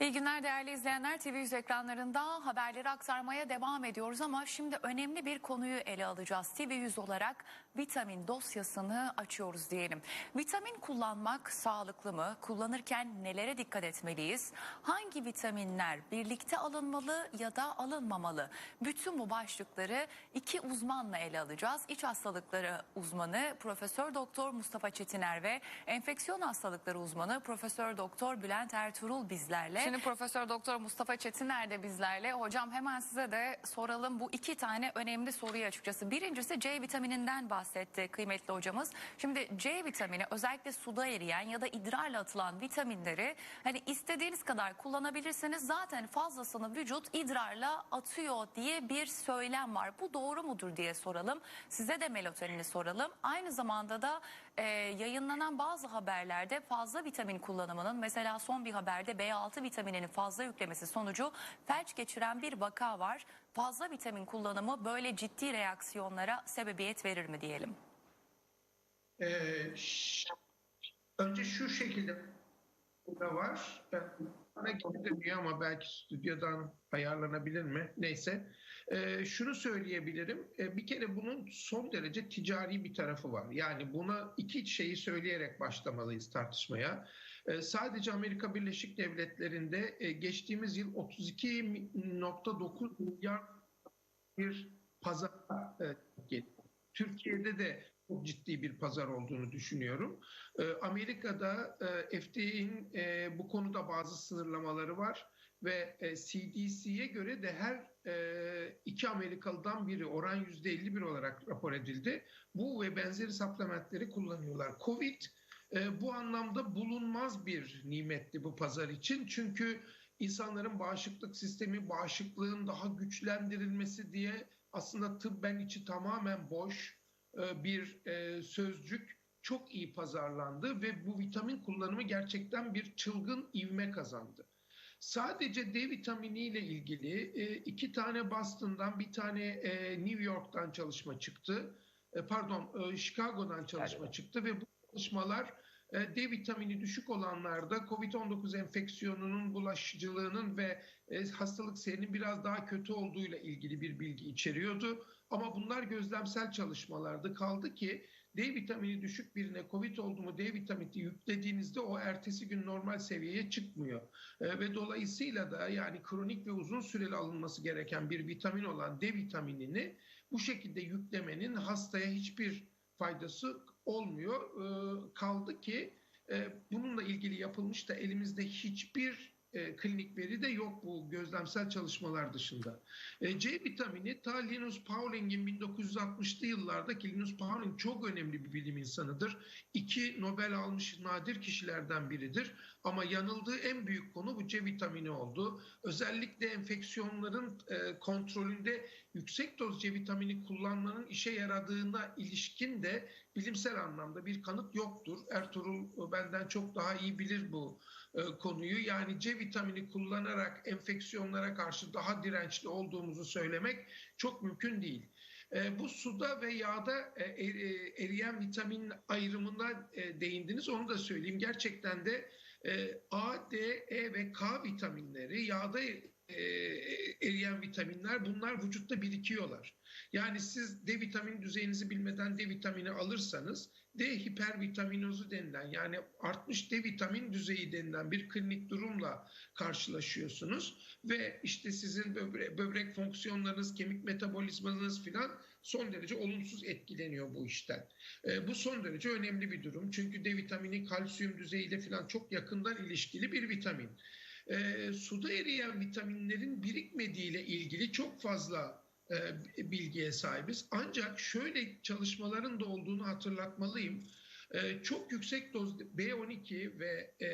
İyi günler değerli izleyenler. TV100 ekranlarında haberleri aktarmaya devam ediyoruz ama şimdi önemli bir konuyu ele alacağız. TV100 olarak vitamin dosyasını açıyoruz diyelim. Vitamin kullanmak sağlıklı mı? Kullanırken nelere dikkat etmeliyiz? Hangi vitaminler birlikte alınmalı ya da alınmamalı? Bütün bu başlıkları iki uzmanla ele alacağız. İç hastalıkları uzmanı Profesör Doktor Mustafa Çetiner ve enfeksiyon hastalıkları uzmanı Profesör Doktor Bülent Ertuğrul bizlerle. Şimdi Profesör Doktor Mustafa Çetiner de bizlerle. Hocam hemen size de soralım bu iki tane önemli soruyu açıkçası. Birincisi C vitamininden bahsetti kıymetli hocamız. Şimdi C vitamini özellikle suda eriyen ya da idrarla atılan vitaminleri hani istediğiniz kadar kullanabilirsiniz. Zaten fazlasını vücut idrarla atıyor diye bir söylem var. Bu doğru mudur diye soralım. Size de melatonini soralım. Aynı zamanda da e, yayınlanan bazı haberlerde fazla vitamin kullanımının mesela son bir haberde B6 vitamininin fazla yüklemesi sonucu felç geçiren bir vaka var. Fazla vitamin kullanımı böyle ciddi reaksiyonlara sebebiyet verir mi diyelim? Ee, önce şu şekilde burada var. Ben- gidemiyor ama belki stüdyodan ayarlanabilir mi? Neyse. Ee, şunu söyleyebilirim. Ee, bir kere bunun son derece ticari bir tarafı var. Yani buna iki şeyi söyleyerek başlamalıyız tartışmaya. Ee, sadece Amerika Birleşik Devletleri'nde e, geçtiğimiz yıl 32.9 milyar bir pazar e, geldi. Türkiye'de de çok ciddi bir pazar olduğunu düşünüyorum. Ee, Amerika'da e, FDA'nin bu konuda bazı sınırlamaları var ve CDC'ye göre de her iki Amerikalıdan biri oran %51 olarak rapor edildi. Bu ve benzeri supplementleri kullanıyorlar. Covid e, bu anlamda bulunmaz bir nimetti bu pazar için. Çünkü insanların bağışıklık sistemi, bağışıklığın daha güçlendirilmesi diye aslında tıbben içi tamamen boş e, bir e, sözcük çok iyi pazarlandı ve bu vitamin kullanımı gerçekten bir çılgın ivme kazandı. Sadece D vitamini ile ilgili iki tane Boston'dan bir tane New York'tan çalışma çıktı. Pardon, Chicago'dan çalışma çıktı ve bu çalışmalar D vitamini düşük olanlarda COVID-19 enfeksiyonunun bulaşıcılığının ve e, hastalık seyrinin biraz daha kötü olduğuyla ilgili bir bilgi içeriyordu. Ama bunlar gözlemsel çalışmalardı. Kaldı ki D vitamini düşük birine COVID oldu mu D vitamini yüklediğinizde o ertesi gün normal seviyeye çıkmıyor. E, ve dolayısıyla da yani kronik ve uzun süreli alınması gereken bir vitamin olan D vitaminini bu şekilde yüklemenin hastaya hiçbir faydası olmuyor. E, kaldı ki e, bununla ilgili yapılmış da elimizde hiçbir e, klinik veri de yok bu gözlemsel çalışmalar dışında. E, C vitamini ta Linus Pauling'in 1960'lı yıllardaki Linus Pauling çok önemli bir bilim insanıdır. İki Nobel almış nadir kişilerden biridir. Ama yanıldığı en büyük konu bu C vitamini oldu. Özellikle enfeksiyonların e, kontrolünde yüksek doz C vitamini kullanmanın işe yaradığına ilişkin de bilimsel anlamda bir kanıt yoktur. Ertuğrul benden çok daha iyi bilir bu e, konuyu. Yani C vitamini kullanarak enfeksiyonlara karşı daha dirençli olduğumuzu söylemek çok mümkün değil. E, bu suda ve yağda e, e, eriyen vitamin ayrımına e, değindiniz. Onu da söyleyeyim. Gerçekten de e, A, D, E ve K vitaminleri yağda e, eriyen vitaminler bunlar vücutta birikiyorlar. Yani siz D vitamini düzeyinizi bilmeden D vitamini alırsanız D hipervitaminozu denilen yani artmış D vitamin düzeyi denilen bir klinik durumla karşılaşıyorsunuz ve işte sizin böbrek, böbrek fonksiyonlarınız, kemik metabolizmanız filan son derece olumsuz etkileniyor bu işten. E, bu son derece önemli bir durum çünkü D vitamini kalsiyum düzeyiyle filan çok yakından ilişkili bir vitamin. E, suda eriyen vitaminlerin birikmediğiyle ilgili çok fazla e, bilgiye sahibiz. Ancak şöyle çalışmaların da olduğunu hatırlatmalıyım. E, çok yüksek doz B12 ve e,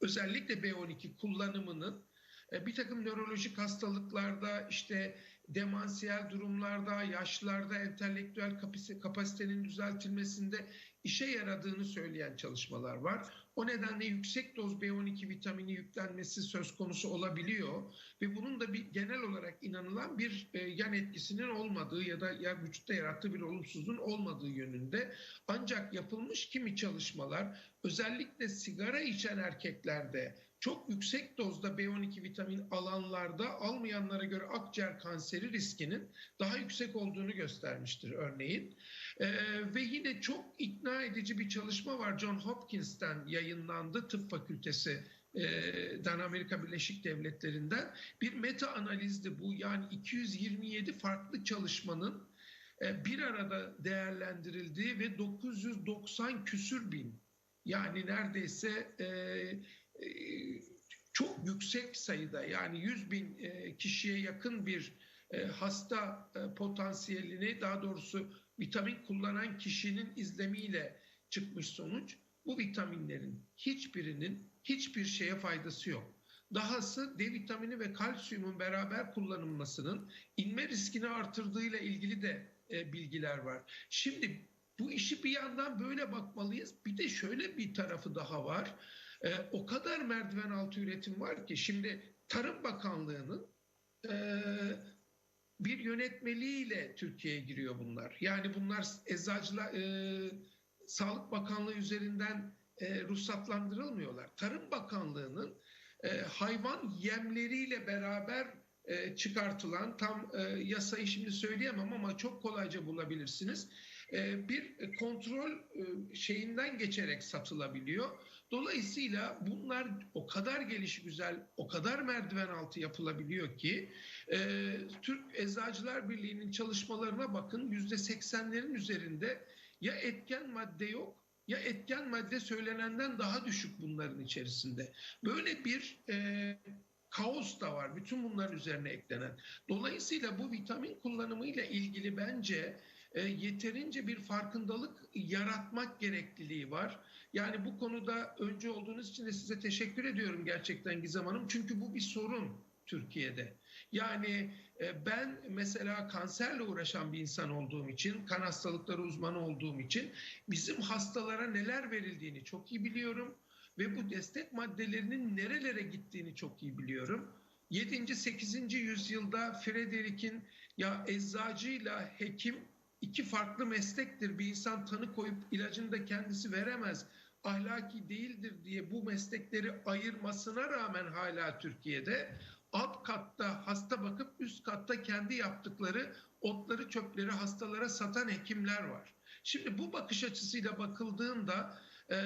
özellikle B12 kullanımının e, bir takım nörolojik hastalıklarda işte demansiyel durumlarda, yaşlarda entelektüel kapasitenin düzeltilmesinde işe yaradığını söyleyen çalışmalar var. O nedenle yüksek doz B12 vitamini yüklenmesi söz konusu olabiliyor ve bunun da bir genel olarak inanılan bir e, yan etkisinin olmadığı ya da ya vücutta yarattığı bir olumsuzluğun olmadığı yönünde. Ancak yapılmış kimi çalışmalar özellikle sigara içen erkeklerde çok yüksek dozda B12 vitamin alanlarda almayanlara göre akciğer kanseri riskinin daha yüksek olduğunu göstermiştir örneğin. Ee, ve yine çok ikna edici bir çalışma var. John Hopkins'ten yayınlandı tıp fakültesi dan Amerika Birleşik Devletleri'nden. Bir meta analizdi bu. Yani 227 farklı çalışmanın e, bir arada değerlendirildiği ve 990 küsür bin yani neredeyse e, e, çok yüksek sayıda yani 100 bin e, kişiye yakın bir e, hasta e, potansiyelini daha doğrusu vitamin kullanan kişinin izlemiyle çıkmış sonuç bu vitaminlerin hiçbirinin hiçbir şeye faydası yok. Dahası D vitamini ve kalsiyumun beraber kullanılmasının inme riskini artırdığıyla ilgili de bilgiler var. Şimdi bu işi bir yandan böyle bakmalıyız. Bir de şöyle bir tarafı daha var. E, o kadar merdiven altı üretim var ki şimdi Tarım Bakanlığı'nın e, bir yönetmeliğiyle Türkiye'ye giriyor bunlar. Yani bunlar eczacılar e, Sağlık Bakanlığı üzerinden e, ruhsatlandırılmıyorlar. Tarım Bakanlığı'nın e, hayvan yemleriyle beraber e, çıkartılan tam e, yasayı şimdi söyleyemem ama çok kolayca bulabilirsiniz. E, bir kontrol e, şeyinden geçerek satılabiliyor. Dolayısıyla bunlar o kadar geliş güzel, o kadar merdiven altı yapılabiliyor ki e, Türk Eczacılar Birliği'nin çalışmalarına bakın yüzde seksenlerin üzerinde ya etken madde yok ya etken madde söylenenden daha düşük bunların içerisinde. Böyle bir e, kaos da var bütün bunların üzerine eklenen. Dolayısıyla bu vitamin kullanımıyla ilgili bence e, yeterince bir farkındalık yaratmak gerekliliği var. Yani bu konuda önce olduğunuz için de size teşekkür ediyorum gerçekten Gizem Hanım. Çünkü bu bir sorun Türkiye'de. Yani e, ben mesela kanserle uğraşan bir insan olduğum için, kan hastalıkları uzmanı olduğum için bizim hastalara neler verildiğini çok iyi biliyorum ve bu destek maddelerinin nerelere gittiğini çok iyi biliyorum. 7. 8. yüzyılda Frederick'in ya eczacıyla hekim iki farklı meslektir. Bir insan tanı koyup ilacını da kendisi veremez. Ahlaki değildir diye bu meslekleri ayırmasına rağmen hala Türkiye'de alt katta hasta bakıp üst katta kendi yaptıkları otları çöpleri hastalara satan hekimler var. Şimdi bu bakış açısıyla bakıldığında e,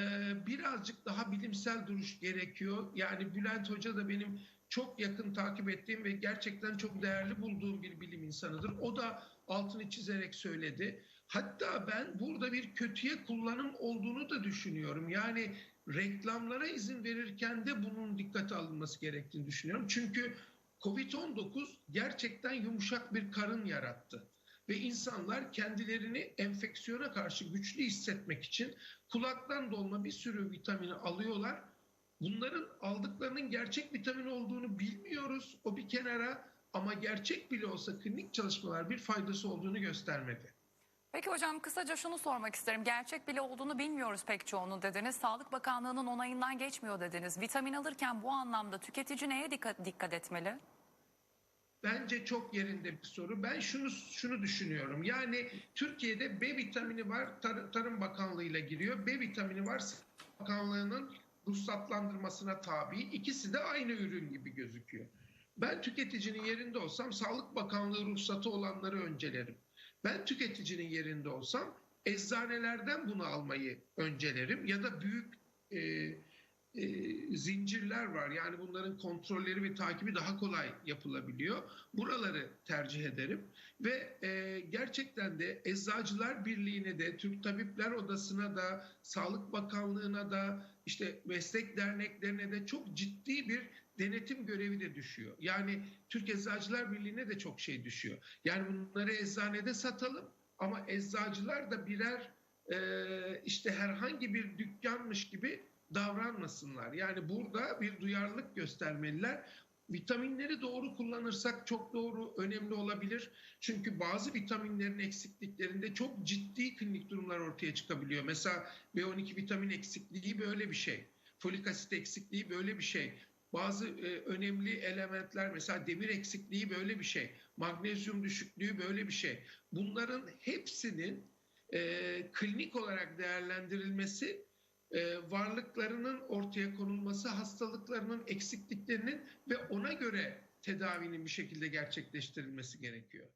birazcık daha bilimsel duruş gerekiyor. Yani Bülent Hoca da benim çok yakın takip ettiğim ve gerçekten çok değerli bulduğum bir bilim insanıdır. O da altını çizerek söyledi. Hatta ben burada bir kötüye kullanım olduğunu da düşünüyorum. Yani reklamlara izin verirken de bunun dikkate alınması gerektiğini düşünüyorum. Çünkü Covid-19 gerçekten yumuşak bir karın yarattı. Ve insanlar kendilerini enfeksiyona karşı güçlü hissetmek için kulaktan dolma bir sürü vitamini alıyorlar. Bunların aldıklarının gerçek vitamin olduğunu bilmiyoruz. O bir kenara ama gerçek bile olsa klinik çalışmalar bir faydası olduğunu göstermedi. Peki hocam kısaca şunu sormak isterim. Gerçek bile olduğunu bilmiyoruz pek çoğunu dediniz. Sağlık Bakanlığı'nın onayından geçmiyor dediniz. Vitamin alırken bu anlamda tüketici neye dikkat, dikkat etmeli? Bence çok yerinde bir soru. Ben şunu şunu düşünüyorum. Yani Türkiye'de B vitamini var, Tar Tarım Bakanlığı ile giriyor. B vitamini var, Bakanlığı'nın ruhsatlandırmasına tabi. İkisi de aynı ürün gibi gözüküyor. Ben tüketicinin yerinde olsam Sağlık Bakanlığı ruhsatı olanları öncelerim. Ben tüketicinin yerinde olsam eczanelerden bunu almayı öncelerim ya da büyük e, e, zincirler var. Yani bunların kontrolleri ve takibi daha kolay yapılabiliyor. Buraları tercih ederim ve e, gerçekten de Eczacılar Birliği'ne de, Türk Tabipler Odası'na da, Sağlık Bakanlığı'na da, işte meslek derneklerine de çok ciddi bir denetim görevi de düşüyor. Yani Türk Eczacılar Birliği'ne de çok şey düşüyor. Yani bunları eczanede satalım ama eczacılar da birer e, işte herhangi bir dükkanmış gibi davranmasınlar. Yani burada bir duyarlılık göstermeliler. Vitaminleri doğru kullanırsak çok doğru, önemli olabilir. Çünkü bazı vitaminlerin eksikliklerinde çok ciddi klinik durumlar ortaya çıkabiliyor. Mesela B12 vitamin eksikliği böyle bir şey. Folik asit eksikliği böyle bir şey. Bazı e, önemli elementler mesela demir eksikliği böyle bir şey. Magnezyum düşüklüğü böyle bir şey. Bunların hepsinin e, klinik olarak değerlendirilmesi e, varlıklarının ortaya konulması, hastalıklarının eksikliklerinin ve ona göre tedavinin bir şekilde gerçekleştirilmesi gerekiyor.